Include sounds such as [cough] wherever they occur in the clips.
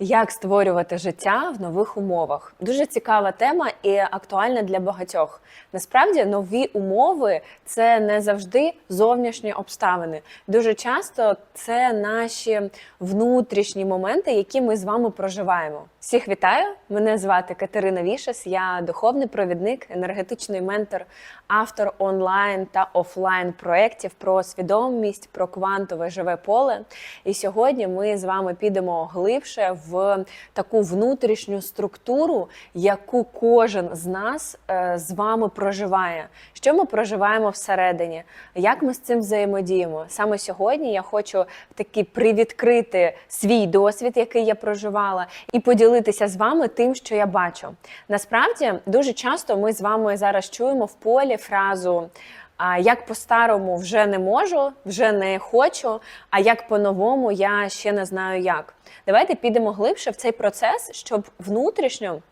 Як створювати життя в нових умовах? Дуже цікава тема і актуальна для багатьох. Насправді, нові умови це не завжди зовнішні обставини. Дуже часто це наші внутрішні моменти, які ми з вами проживаємо. Всіх вітаю! Мене звати Катерина Вішес. Я духовний провідник, енергетичний ментор, автор онлайн та офлайн проєктів про свідомість, про квантове живе поле. І сьогодні ми з вами підемо глибше в таку внутрішню структуру, яку кожен з нас е, з вами проживає. Що ми проживаємо всередині? Як ми з цим взаємодіємо? Саме сьогодні я хочу таки привідкрити свій досвід, який я проживала, і поділитися з вами тим, що я бачу. Насправді дуже часто ми з вами зараз чуємо в полі фразу. А як по-старому вже не можу, вже не хочу, а як по-новому я ще не знаю як. Давайте підемо глибше в цей процес, щоб внутрішньо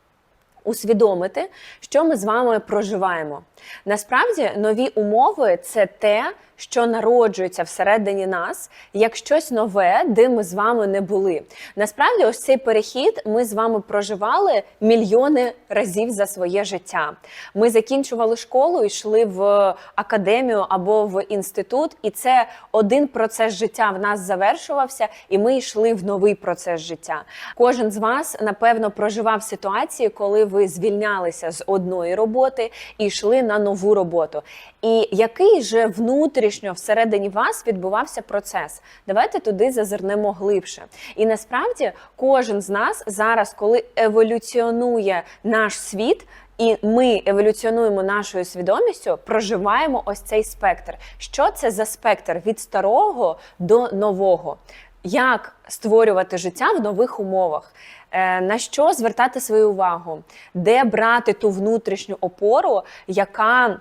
усвідомити, що ми з вами проживаємо. Насправді, нові умови це те, що народжується всередині нас як щось нове, де ми з вами не були. Насправді, ось цей перехід ми з вами проживали мільйони разів за своє життя. Ми закінчували школу, йшли в академію або в інститут, і це один процес життя в нас завершувався, і ми йшли в новий процес життя. Кожен з вас, напевно, проживав ситуації, коли ви звільнялися з одної роботи і йшли на нову роботу. І який же внутрішньо всередині вас відбувався процес? Давайте туди зазирнемо глибше. І насправді кожен з нас зараз, коли еволюціонує наш світ. І ми еволюціонуємо нашою свідомістю, проживаємо ось цей спектр. Що це за спектр від старого до нового? Як створювати життя в нових умовах? Е, На що звертати свою увагу? Де брати ту внутрішню опору, яка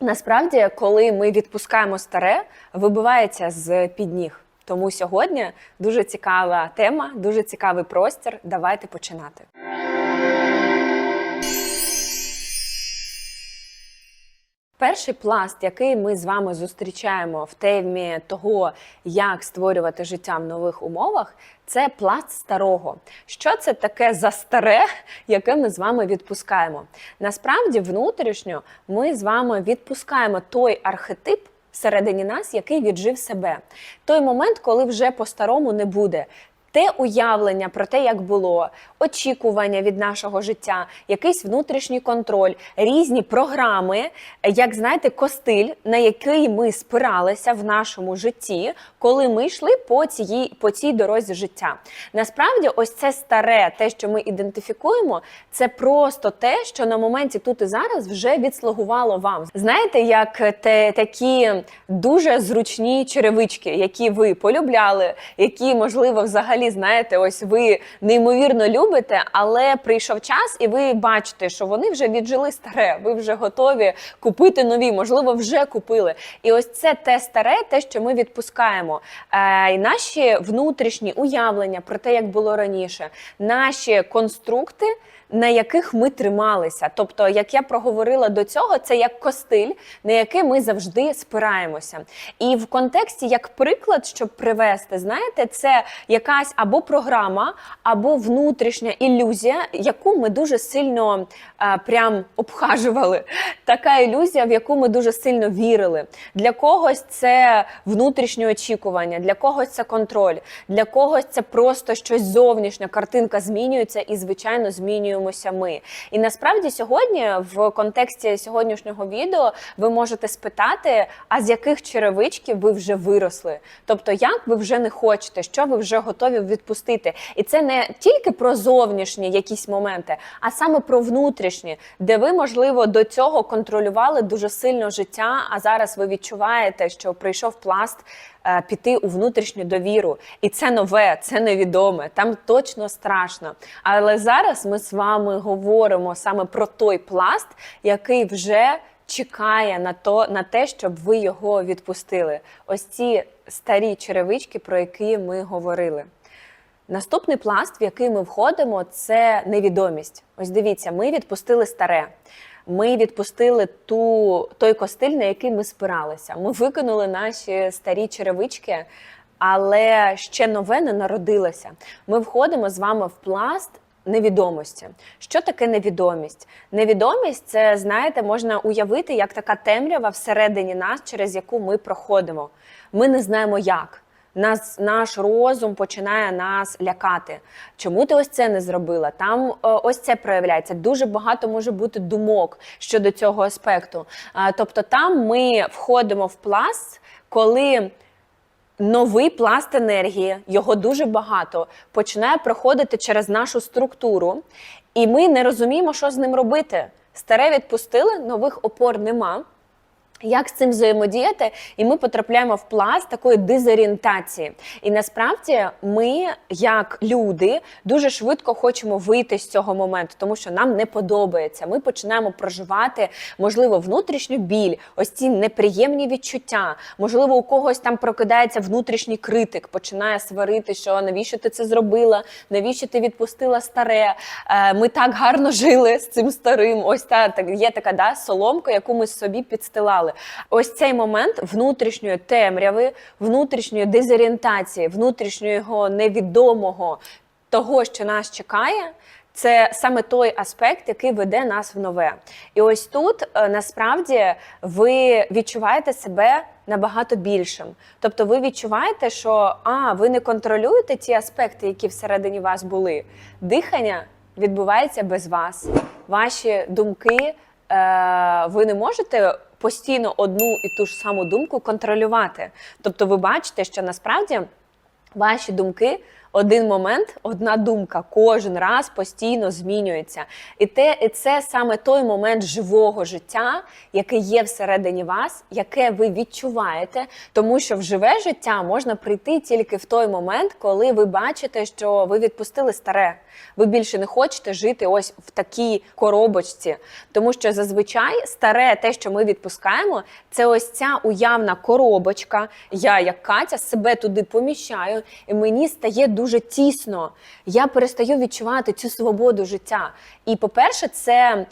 насправді, коли ми відпускаємо старе, вибивається з під ніг? Тому сьогодні дуже цікава тема, дуже цікавий простір. Давайте починати. Перший пласт, який ми з вами зустрічаємо в темі того, як створювати життя в нових умовах, це пласт старого. Що це таке за старе, яке ми з вами відпускаємо? Насправді, внутрішньо ми з вами відпускаємо той архетип. Всередині нас, який віджив себе, той момент, коли вже по-старому не буде. Те уявлення про те, як було, очікування від нашого життя, якийсь внутрішній контроль, різні програми, як знаєте, костиль, на який ми спиралися в нашому житті, коли ми йшли по цій, по цій дорозі життя. Насправді, ось це старе, те, що ми ідентифікуємо, це просто те, що на моменті тут і зараз вже відслугувало вам. Знаєте, як те такі дуже зручні черевички, які ви полюбляли, які можливо взагалі знаєте, ось ви неймовірно любите, але прийшов час, і ви бачите, що вони вже віджили старе. Ви вже готові купити нові, можливо, вже купили. І ось це те старе, те, що ми відпускаємо. Е, Наші внутрішні уявлення про те, як було раніше, наші конструкти. На яких ми трималися, тобто, як я проговорила до цього, це як костиль, на який ми завжди спираємося. І в контексті, як приклад, щоб привести, знаєте, це якась або програма, або внутрішня ілюзія, яку ми дуже сильно е, прям обхажували. Така ілюзія, в яку ми дуже сильно вірили. Для когось це внутрішнє очікування, для когось це контроль, для когось це просто щось зовнішнє. Картинка змінюється і, звичайно, змінюємося ми. І насправді сьогодні, в контексті сьогоднішнього відео, ви можете спитати, а з яких черевичків ви вже виросли? Тобто, як ви вже не хочете, що ви вже готові відпустити? І це не тільки про зовнішні якісь моменти, а саме про внутрішні, де ви, можливо, до цього контролювали дуже сильно життя, а зараз ви відчуваєте, що прийшов пласт е, піти у внутрішню довіру. І це нове, це невідоме, там точно страшно. Але зараз ми з вами говоримо саме про той пласт, який вже чекає на то, на те, щоб ви його відпустили. Ось ці старі черевички, про які ми говорили. Наступний пласт, в який ми входимо, це невідомість. Ось дивіться, ми відпустили старе. Ми відпустили ту, той костиль, на який ми спиралися. Ми викинули наші старі черевички, але ще нове не народилося. Ми входимо з вами в пласт. Невідомості. Що таке невідомість? Невідомість це, знаєте, можна уявити як така темрява всередині нас, через яку ми проходимо. Ми не знаємо як. Нас, наш розум починає нас лякати. Чому ти ось це не зробила? Там е, ось це проявляється. Дуже багато може бути думок щодо цього аспекту. Тобто, там ми входимо в пласт, коли новий пласт енергії, його дуже багато, починає проходити через нашу структуру, і ми не розуміємо, що з ним робити. Старе відпустили, нових опор нема. Як з цим взаємодіяти, і ми потрапляємо в пласт такої дезорієнтації. І насправді ми, як люди, дуже швидко хочемо вийти з цього моменту, тому що нам не подобається. Ми починаємо проживати, можливо, внутрішню біль, ось ці неприємні відчуття. Можливо, у когось там прокидається внутрішній критик, починає сварити, що навіщо ти це зробила, навіщо ти відпустила старе. Е, Ми так гарно жили з цим старим. Ось та є така да, соломка, яку ми собі підстилали. Ось цей момент внутрішньої темряви, внутрішньої дезорієнтації, внутрішнього невідомого того, що нас чекає. Це саме той аспект, який веде нас в нове. І ось тут е, насправді ви відчуваєте себе набагато більшим. Тобто ви відчуваєте, що а, ви не контролюєте ті аспекти, які всередині вас були. Дихання відбувається без вас. Ваші думки е, ви не можете постійно одну і ту ж саму думку контролювати. Тобто, ви бачите, що насправді ваші думки. Один момент, одна думка, кожен раз постійно змінюється. І те, і це саме той момент живого життя, який є всередині вас, яке ви відчуваєте, тому що в живе життя можна прийти тільки в той момент, коли ви бачите, що ви відпустили старе. Ви більше не хочете жити ось в такій коробочці. Тому що зазвичай старе, те, що ми відпускаємо, це ось ця уявна коробочка. Я, як Катя, себе туди поміщаю, і мені стає дуже тісно. Я перестаю відчувати цю свободу життя. І, по-перше, це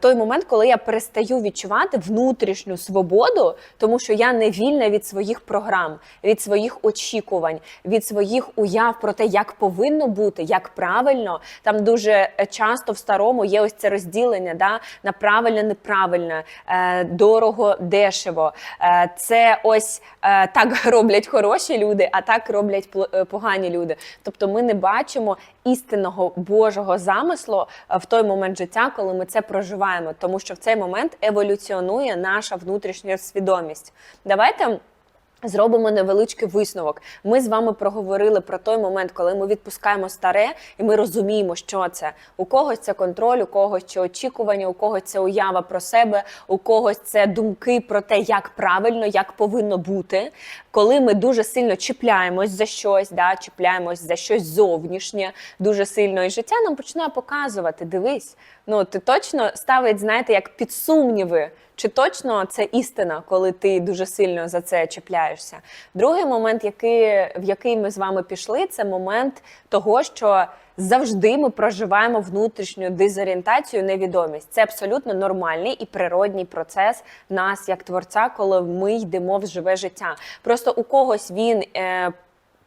той момент, коли я перестаю відчувати внутрішню свободу, тому що я не вільна від своїх програм, від своїх очікувань, від своїх уяв про те, як повинно бути, як правильно. Там дуже часто в старому є ось це розділення да, на правильне, неправильне, е, дорого, дешево. Е, це ось е, так [laughs] роблять хороші люди, а так роблять е, погані люди. Тобто ми не бачимо істинного Божого замислу е, в той момент життя, коли ми це проживаємо, тому що в цей момент еволюціонує наша внутрішня свідомість. Давайте. Зробимо невеличкий висновок. Ми з вами проговорили про той момент, коли ми відпускаємо старе, і ми розуміємо, що це. У когось це контроль, у когось це очікування, у когось це уява про себе, у когось це думки про те, як правильно, як повинно бути. Коли ми дуже сильно чіпляємось за щось, да, чіпляємось за щось зовнішнє, дуже сильно, і життя нам починає показувати: дивись, ну ти точно ставить, знаєте, як під сумніви. Чи точно це істина, коли ти дуже сильно за це чіпляєшся? Другий момент, який, в який ми з вами пішли, це момент того, що завжди ми проживаємо внутрішню дезорієнтацію, невідомість. Це абсолютно нормальний і природній процес нас як творця, коли ми йдемо в живе життя. Просто у когось він. Е,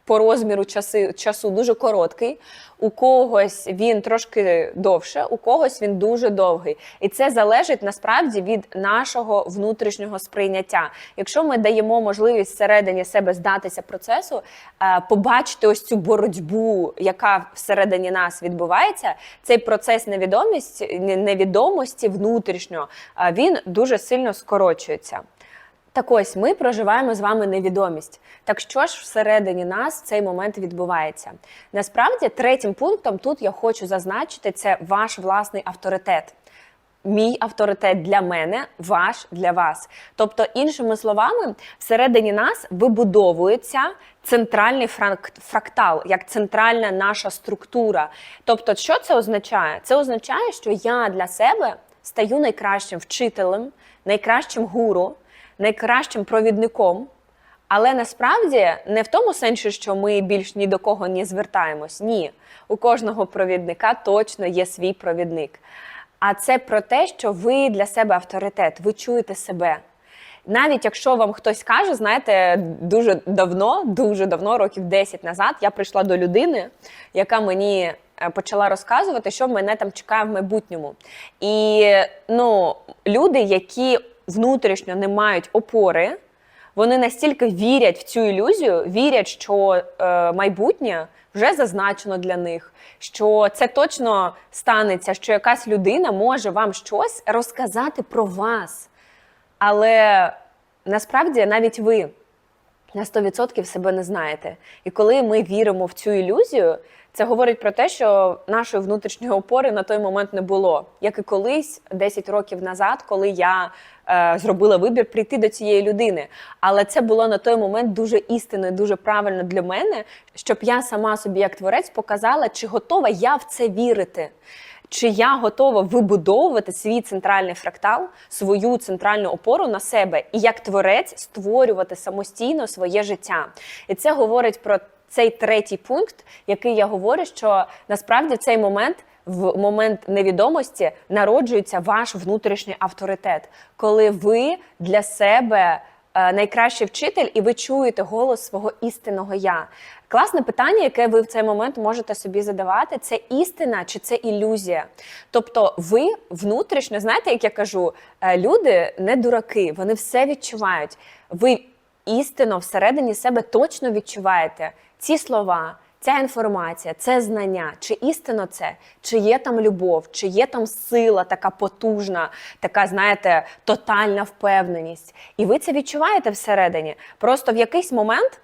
по розміру часи, часу дуже короткий, у когось він трошки довше, у когось він дуже довгий. І це залежить насправді від нашого внутрішнього сприйняття. Якщо ми даємо можливість всередині себе здатися процесу, е, побачити ось цю боротьбу, яка всередині нас відбувається, цей процес невідомості, невідомості внутрішнього, е, він дуже сильно скорочується. Так ось ми проживаємо з вами невідомість. Так що ж всередині нас цей момент відбувається? Насправді, третім пунктом тут я хочу зазначити це ваш власний авторитет. Мій авторитет для мене, ваш для вас. Тобто, іншими словами, всередині нас вибудовується центральний фрак- фрактал, як центральна наша структура. Тобто, що це означає? Це означає, що я для себе стаю найкращим вчителем, найкращим гуру найкращим провідником. Але насправді не в тому сенсі, що ми більш ні до кого не звертаємось. Ні, у кожного провідника точно є свій провідник. А це про те, що ви для себе авторитет, ви чуєте себе. навіть якщо вам хтось каже, знаєте, дуже давно, дуже давно, років 10 назад, я прийшла до людини, яка мені е, почала розказувати, що мене там чекає в майбутньому. І ну, люди, які внутрішньо не мають опори, вони настільки вірять в цю ілюзію, вірять, що е, майбутнє вже зазначено для них, що це точно станеться, що якась людина може вам щось розказати про вас. Але насправді навіть ви на 100% себе не знаєте. І коли ми віримо в цю ілюзію, це говорить про те, що нашої внутрішньої опори на той момент не було. Як і колись, 10 років назад, коли я е, зробила вибір прийти до цієї людини. Але це було на той момент дуже істинно і дуже правильно для мене, щоб я сама собі, як творець, показала, чи готова я в це вірити. Чи я готова вибудовувати свій центральний фрактал, свою центральну опору на себе і як творець створювати самостійно своє життя? І це говорить про цей третій пункт, який я говорю, що насправді в цей момент. В момент невідомості народжується ваш внутрішній авторитет, коли ви для себе е, найкращий вчитель, і ви чуєте голос свого істинного я. Класне питання, яке ви в цей момент можете собі задавати: це істина чи це ілюзія? Тобто, ви внутрішньо, знаєте, як я кажу, е, люди не дураки, вони все відчувають. Ви істинно всередині себе точно відчуваєте ці слова. Ця інформація, це знання, чи істинно це, чи є там любов, чи є там сила, така потужна, така, знаєте, тотальна впевненість. І ви це відчуваєте всередині. Просто в якийсь момент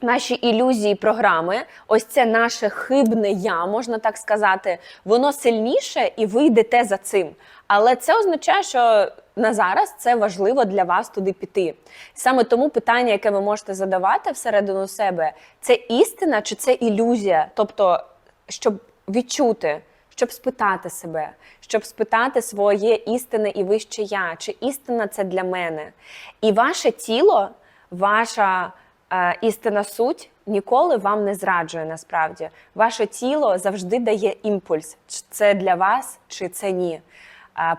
наші ілюзії програми, ось це наше хибне я, можна так сказати, воно сильніше, і ви йдете за цим. Але це означає, що на зараз це важливо для вас туди піти. Саме тому питання, яке ви можете задавати всередину себе, це істина чи це ілюзія? Тобто, щоб відчути. Щоб спитати себе, щоб спитати своє істинне і вище я, чи істина це для мене. І ваше тіло, ваша е, істинна суть ніколи вам не зраджує насправді. Ваше тіло завжди дає імпульс, чи це для вас, чи це ні.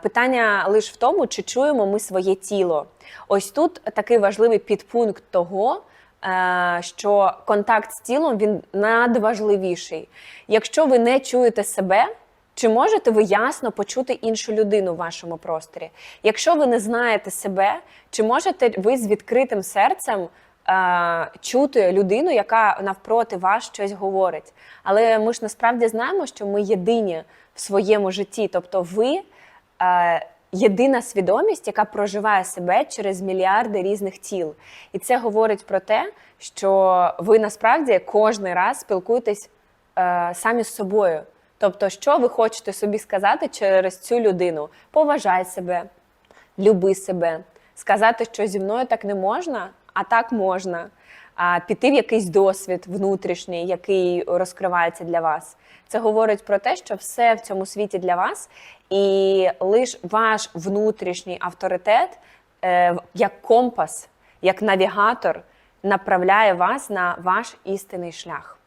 Питання лише в тому, чи чуємо ми своє тіло. Ось тут такий важливий підпункт того, е, що контакт з тілом він надважливіший. Якщо ви не чуєте себе, чи можете ви ясно почути іншу людину в вашому просторі? Якщо ви не знаєте себе, чи можете ви з відкритим серцем е, чути людину, яка навпроти вас щось говорить? Але ми ж насправді знаємо, що ми єдині в своєму житті, тобто ви. Е, Єдина свідомість, яка проживає себе через мільярди різних тіл, і це говорить про те, що ви насправді кожен раз спілкуєтесь е, самі з собою. Тобто, що ви хочете собі сказати через цю людину? Поважай себе, люби себе, сказати, що зі мною так не можна, а так можна. А піти в якийсь досвід внутрішній, який розкривається для вас. Це говорить про те, що все в цьому світі для вас, і лише ваш внутрішній авторитет, е, як компас, як навігатор, направляє вас на ваш істинний шлях.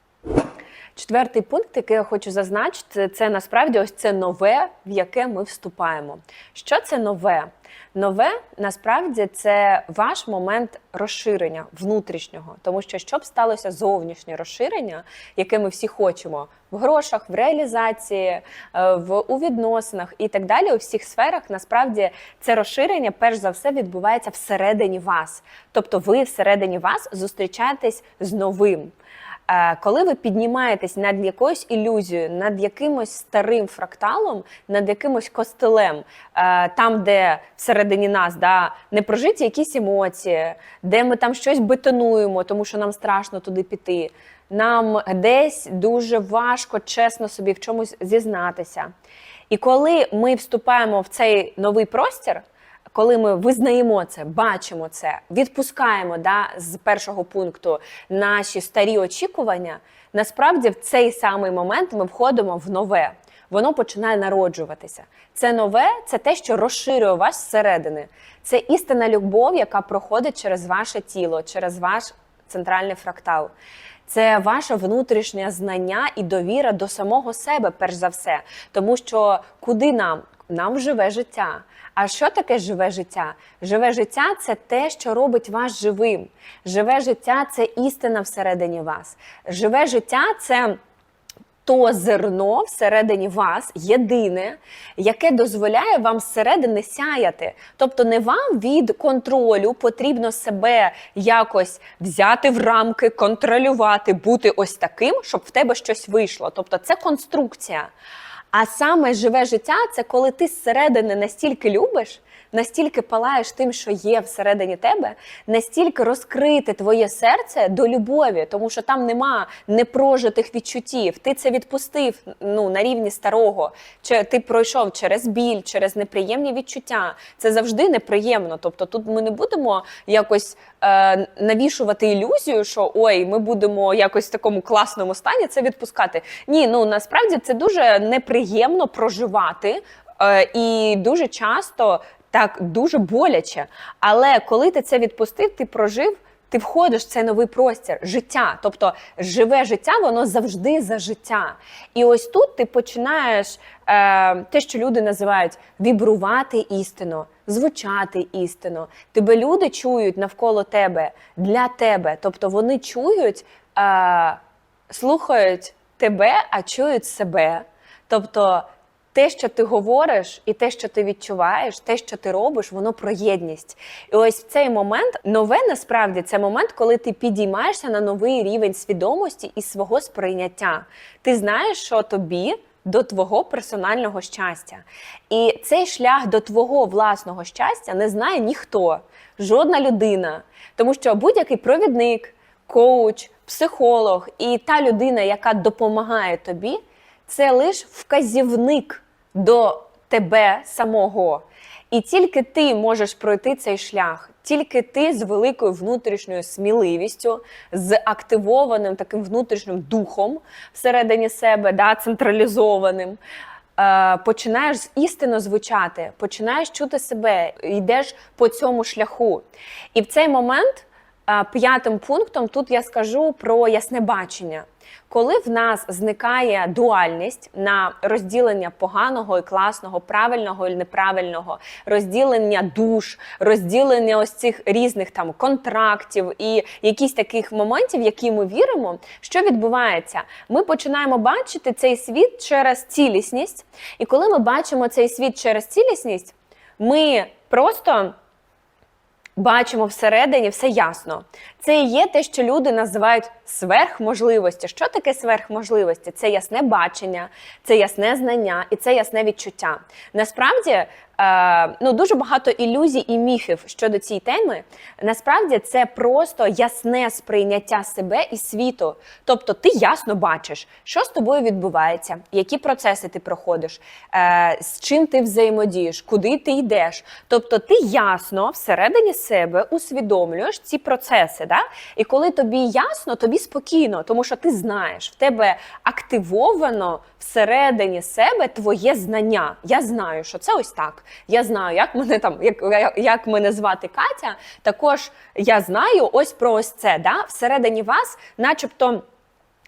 Четвертий пункт, який я хочу зазначити, це насправді ось це нове, в яке ми вступаємо. Що це нове? Нове насправді це ваш момент розширення внутрішнього, тому що щоб сталося зовнішнє розширення, яке ми всі хочемо в грошах, в реалізації, е, в у відносинах і так далі, у всіх сферах, насправді це розширення перш за все відбувається всередині вас. Тобто, ви всередині вас зустрічаєтесь з новим. Е, Коли ви піднімаєтесь над якоюсь ілюзією, над якимось старим фракталом, над якимось костелем, е, там, де всередині нас да, не прожиті якісь емоції, де ми там щось бетонуємо, тому що нам страшно туди піти. Нам десь дуже важко чесно собі в чомусь зізнатися. І коли ми вступаємо в цей новий простір, коли ми визнаємо це, бачимо це, відпускаємо да, з першого пункту наші старі очікування, насправді в цей самий момент ми входимо в нове. Воно починає народжуватися. Це нове, це те, що розширює вас зсередини. Це істинна любов, яка проходить через ваше тіло, через ваш центральний фрактал. Це ваше внутрішнє знання і довіра до самого себе, перш за все. Тому що куди нам нам живе життя. А що таке живе життя? Живе життя це те, що робить вас живим. Живе життя це істина всередині вас. Живе життя це. То зерно всередині вас єдине, яке дозволяє вам зсередини сяяти. Тобто, не вам від контролю потрібно себе якось взяти в рамки, контролювати, бути ось таким, щоб в тебе щось вийшло. Тобто, це конструкція. А саме живе життя це коли ти зсередини настільки любиш, настільки палаєш тим, що є всередині тебе, настільки розкрите твоє серце до любові, тому що там нема непрожитих відчуттів. Ти це відпустив ну, на рівні старого. Чи ти пройшов через біль, через неприємні відчуття. Це завжди неприємно. Тобто тут ми не будемо якось е, навішувати ілюзію, що ой, ми будемо якось в такому класному стані це відпускати. Ні, ну насправді це дуже неприємно проживати. Е, і дуже часто так дуже боляче. Але коли ти це відпустив, ти прожив. Ти входиш в цей новий простір життя, тобто живе життя, воно завжди за життя. І ось тут ти починаєш е, те, що люди називають вібрувати істину, звучати істину. Тебе люди чують навколо тебе для тебе. Тобто вони чують, е, слухають тебе, а чують себе. Тобто те, що ти говориш, і те, що ти відчуваєш, те, що ти робиш, воно про єдність. І ось в цей момент нове насправді це момент, коли ти підіймаєшся на новий рівень свідомості і свого сприйняття. Ти знаєш, що тобі. До твого персонального щастя. І цей шлях до твого власного щастя не знає ніхто, жодна людина. Тому що будь-який провідник, коуч, психолог і та людина, яка допомагає тобі, це лише вказівник до тебе самого. І тільки ти можеш пройти цей шлях, тільки ти з великою внутрішньою сміливістю, з активованим таким внутрішнім духом всередині себе, да, централізованим. е, Починаєш істинно звучати, починаєш чути себе, йдеш по цьому шляху. І в цей момент п'ятим пунктом тут я скажу про ясне бачення. Коли в нас зникає дуальність на розділення поганого і класного, правильного і неправильного, розділення душ, розділення ось цих різних там контрактів і якісь таких моментів, які ми віримо, що відбувається? Ми починаємо бачити цей світ через цілісність, і коли ми бачимо цей світ через цілісність, ми просто. Бачимо всередині все ясно. Це і є те, що люди називають сверхможливості. Що таке сверхможливості? Це ясне бачення, це ясне знання і це ясне відчуття. Насправді, ну дуже багато ілюзій і міфів щодо цієї теми. Насправді це просто ясне сприйняття себе і світу. Тобто, ти ясно бачиш, що з тобою відбувається, які процеси ти проходиш, е, з чим ти взаємодієш, куди ти йдеш. Тобто, ти ясно всередині себе усвідомлюєш ці процеси. Да? І коли тобі ясно, тобі спокійно, тому що ти знаєш, в тебе активовано всередині себе твоє знання. Я знаю, що це ось так. Я знаю, як мене там, як, як мене звати Катя. Також я знаю ось про ось це. Да? Всередині вас, начебто.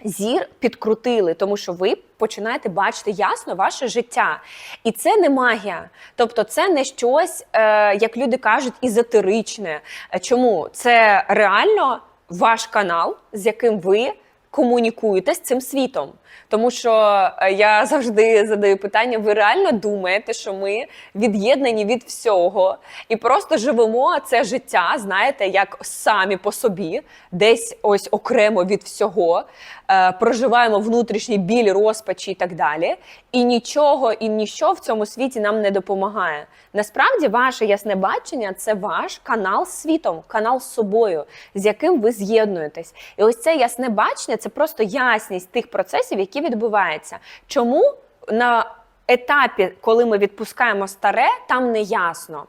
Зір підкрутили, тому що ви починаєте бачити ясно ваше життя. І це не магія. Тобто, це не щось, е, як люди кажуть, езотеричне. Е, Чому? Це реально ваш канал, з яким ви комунікуєте з цим світом. Тому що е, я [laughs] завжди задаю питання: ви реально думаєте, що ми від'єднані від всього і просто живемо це життя, знаєте, як самі по собі, десь ось окремо від всього, е, проживаємо внутрішній біль, розпачі і так далі. І нічого і ніщо в цьому світі нам не допомагає. Насправді, ваше ясне бачення це ваш канал з світом, канал з собою, з яким ви з'єднуєтесь. І ось це ясне бачення це просто ясність тих процесів, які відбуваються. Чому на етапі, коли ми відпускаємо старе, там не ясно.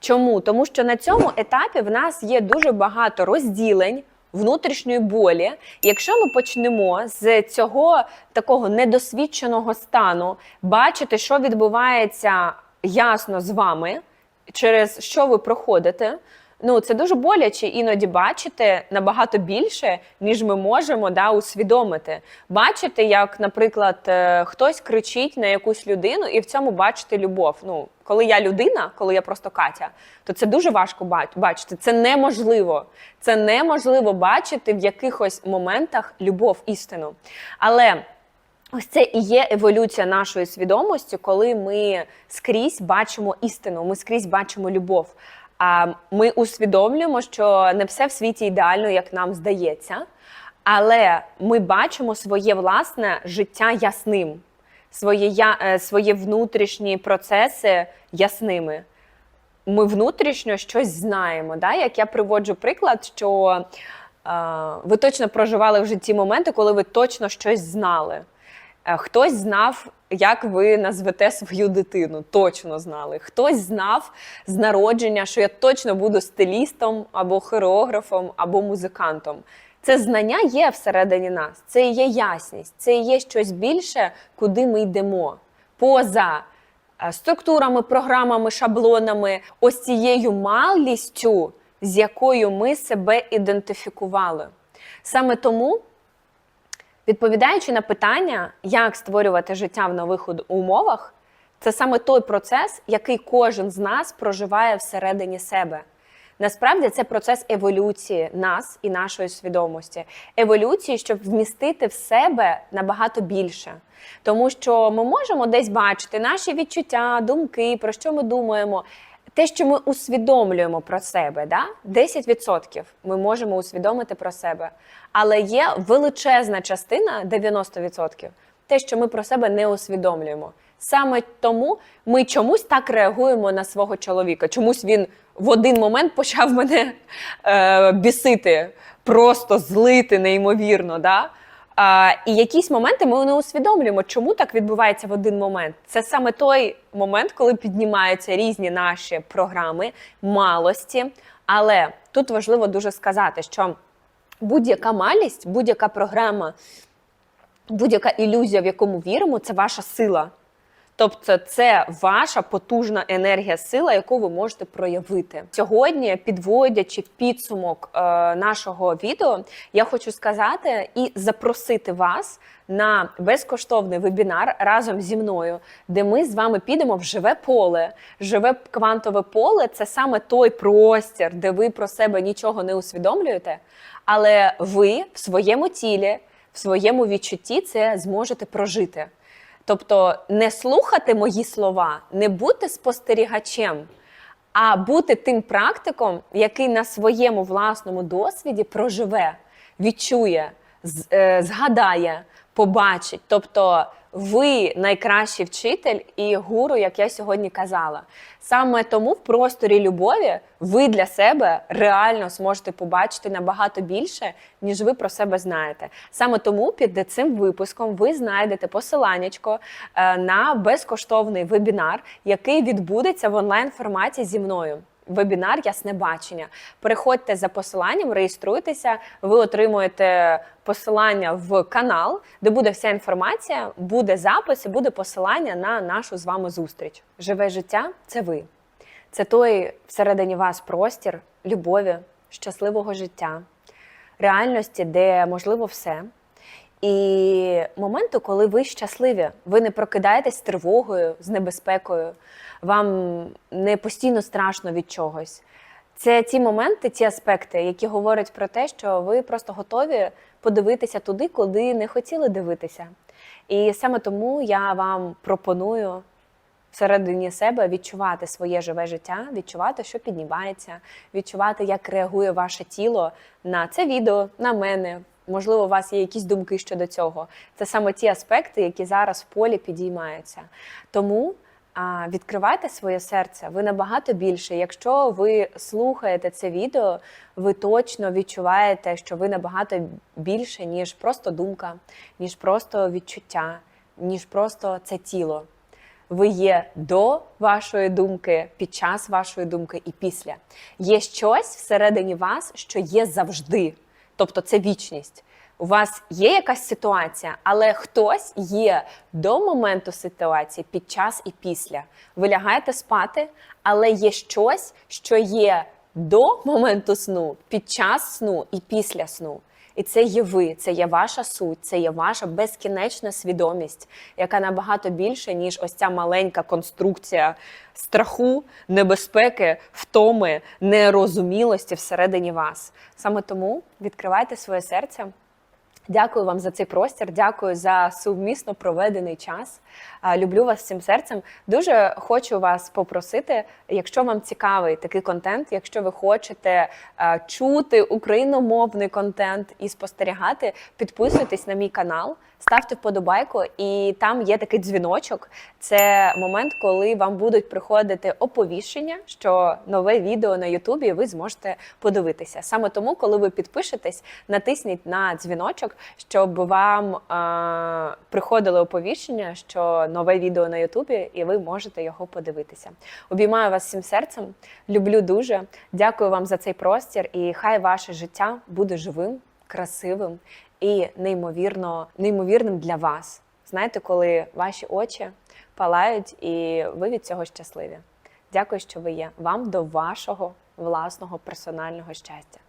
Чому? Тому що на цьому етапі в нас є дуже багато розділень. Внутрішньої болі, якщо ми почнемо з цього такого недосвідченого стану бачити, що відбувається ясно з вами, через що ви проходите, Ну, це дуже боляче іноді бачити набагато більше, ніж ми можемо да, усвідомити. Бачити, як, наприклад, е, хтось кричить на якусь людину і в цьому бачити любов. Ну, коли я людина, коли я просто Катя, то це дуже важко бачити. Це неможливо. Це неможливо бачити в якихось моментах любов, істину. Але Ось це і є еволюція нашої свідомості, коли ми скрізь бачимо істину, ми скрізь бачимо любов. Ми усвідомлюємо, що не все в світі ідеально, як нам здається, але ми бачимо своє власне життя ясним, своє, я- е, свої внутрішні процеси ясними. Ми внутрішньо щось знаємо. Да? Як я приводжу приклад, що е, ви точно проживали в житті моменти, коли ви точно щось знали. Е, Хтось знав, як ви назвете свою дитину, точно знали. Хтось знав з народження, що я точно буду стилістом або хореографом, або музикантом. Це знання є всередині нас, це є ясність, це є щось більше, куди ми йдемо. Поза е, структурами, програмами, шаблонами, ось цією малістю, з якою ми себе ідентифікували. Саме тому Відповідаючи на питання, як створювати життя в нових умовах, це саме той процес, який кожен з нас проживає всередині себе. Насправді це процес еволюції нас і нашої свідомості, еволюції, щоб вмістити в себе набагато більше. Тому що ми можемо десь бачити наші відчуття, думки, про що ми думаємо. Те, що ми усвідомлюємо про себе, да? 10% ми можемо усвідомити про себе. Але є величезна частина, 90%, те, що ми про себе не усвідомлюємо. Саме тому ми чомусь так реагуємо на свого чоловіка. Чомусь він в один момент почав мене е, бісити, просто злити неймовірно. Да? А, і якісь моменти ми не усвідомлюємо, чому так відбувається в один момент. Це саме той момент, коли піднімаються різні наші програми, малості. Але тут важливо дуже сказати, що будь-яка малість, будь-яка програма, будь-яка ілюзія, в якому віримо, це ваша сила. Тобто це ваша потужна енергія, сила, яку ви можете проявити. Сьогодні, підводячи підсумок е, нашого відео, я хочу сказати і запросити вас на безкоштовний вебінар разом зі мною, де ми з вами підемо в живе поле. Живе квантове поле це саме той простір, де ви про себе нічого не усвідомлюєте, але ви в своєму тілі, в своєму відчутті це зможете прожити. Тобто не слухати мої слова, не бути спостерігачем, а бути тим практиком, який на своєму власному досвіді проживе, відчує, е, згадає, побачить. Тобто ви найкращий вчитель і гуру, як я сьогодні казала. Саме тому в просторі любові ви для себе реально зможете побачити набагато більше, ніж ви про себе знаєте. Саме тому під цим випуском ви знайдете посиланнячко е, на безкоштовний вебінар, який відбудеться в онлайн форматі зі мною. Вебінар Ясне бачення. Переходьте за посиланням, реєструйтеся, ви отримуєте посилання в канал, де буде вся інформація, буде запис і буде посилання на нашу з вами зустріч. Живе життя це ви. Це той всередині вас простір любові, щасливого життя, реальності, де можливо все. І моменту, коли ви щасливі, ви не прокидаєтесь з тривогою, з небезпекою, вам не постійно страшно від чогось. Це ті моменти, ті аспекти, які говорять про те, що ви просто готові подивитися туди, куди не хотіли дивитися. І саме тому я вам пропоную всередині себе відчувати своє живе життя, відчувати, що піднімається, відчувати, як реагує ваше тіло на це відео, на мене. Можливо, у вас є якісь думки щодо цього. Це саме ті аспекти, які зараз в полі підіймаються. Тому відкривайте своє серце. Ви набагато більше. Якщо ви слухаєте це відео, ви точно відчуваєте, що ви набагато більше, ніж просто думка, ніж просто відчуття, ніж просто це тіло. Ви є до вашої думки, під час вашої думки і після. Є щось всередині вас, що є завжди. Тобто це вічність. У вас є якась ситуація, але хтось є до моменту ситуації, під час і після. Ви лягаєте спати, але є щось, що є до моменту сну, під час сну і після сну. І це є ви, це є ваша суть, це є ваша безкінечна свідомість, яка набагато більше, ніж ось ця маленька конструкція страху, небезпеки, втоми, нерозумілості всередині вас. Саме тому відкривайте своє серце. Дякую вам за цей простір. Дякую за сумісно проведений час. Люблю вас всім серцем. Дуже хочу вас попросити, якщо вам цікавий такий контент, якщо ви хочете чути україномовний контент і спостерігати, підписуйтесь на мій канал, ставте вподобайку, і там є такий дзвіночок. Це момент, коли вам будуть приходити оповіщення, що нове відео на Ютубі ви зможете подивитися. Саме тому, коли ви підпишетесь, натисніть на дзвіночок, щоб вам е, приходили оповіщення, що нове відео на Ютубі, і ви можете його подивитися. Обіймаю вас всім серцем, люблю дуже. Дякую вам за цей простір, і хай ваше життя буде живим, красивим і неймовірно, неймовірним для вас. Знаєте, коли ваші очі палають, і ви від цього щасливі. Дякую, що ви є. Вам до вашого власного персонального щастя.